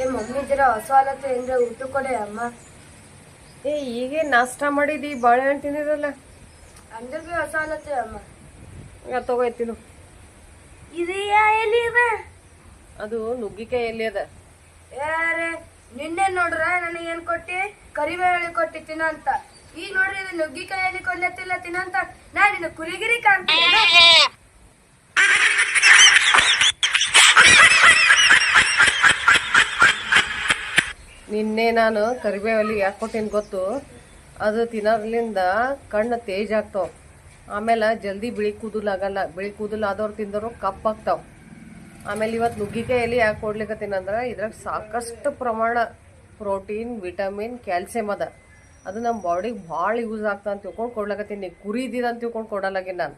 ಏ ಮಮ್ಮಿ ಜರ ಹೊಸ ಆಲತ್ತೆ ಅಂದ್ರೆ ಊಟ ಕೊಡೆ ಅಮ್ಮ. ಏ ಈಗೇ ನಾಷ್ಟ ಮಾಡಿದಿ? ಬಾಳೆಹಣ್ಣು ತಿಂದಿರಲ್ಲ ಅಂದ್ರೆ ಬಿ ಹೊಸ ಅಮ್ಮ. ಈಗ ತಗೋಯ್ತಿನು ಇದು ಯಾ ಅದು? ನುಗ್ಗಿಕಾಯಿ ಎಲ್ಲಿ ಅದ. ಯಾರೇ ನಿನ್ನೆ ನೋಡ್ರ ನನಗೆ ಏನು ಕೊಟ್ಟಿ? ಕರಿಬೇಳೆ ಕೊಟ್ಟಿ ತಿನ್ನಂತ. ಈಗ ನೋಡ್ರಿ ಇದು ನುಗ್ಗಿಕಾಯಲ್ಲಿ ಕೊಲ್ಲತ್ತಿಲ್ಲ ತಿನ್ನಂತ. ನಾನು ನಿನ್ನ ಕುರಿಗಿರಿ ಕಾಣ್ತೀನಿ. ನಿನ್ನೆ ನಾನು ಕರಿಬೇವಲ್ಲಿ ಯಾಕೆ ಕೊಟ್ಟಿನಿ ಗೊತ್ತು? ಅದು ತಿನ್ನೋದ್ರಿಂದ ಕಣ್ಣು ತೇಜ್ ಆಗ್ತಾವ. ಆಮೇಲೆ ಜಲ್ದಿ ಬಿಳಿ ಕೂದಲು ಆಗಲ್ಲ. ಬಿಳಿ ಕೂದಲು ಆದವ್ರು ತಿಂದವರು ಕಪ್ಪಾಗ್ತಾವ ಆಮೇಲೆ ಇವತ್ತು ನುಗ್ಗಿಕಾಯಿ ಎಲ್ಲಿ ಯಾಕೆ ಕೊಡ್ಲಿಕತ್ತೀನಂದ್ರೆ ಇದ್ರಾಗ ಸಾಕಷ್ಟು ಪ್ರಮಾಣ ಪ್ರೋಟೀನ್, ವಿಟಮಿನ್ ಕ್ಯಾಲ್ಸಿಯಮ್ ಅದ. ಅದು ನಮ್ಮ ಬಾಡಿಗೆ ಭಾಳ ಯೂಸ್ ಆಗ್ತಾ ಅಂತ ತಿಳ್ಕೊಂಡು ಕೊಡ್ಲಕತ್ತೀನಿ. ಕುರಿದಿದ ಅಂತ ತಿಳ್ಕೊಂಡು ಕೊಡಲಾಗಿ ನಾನು.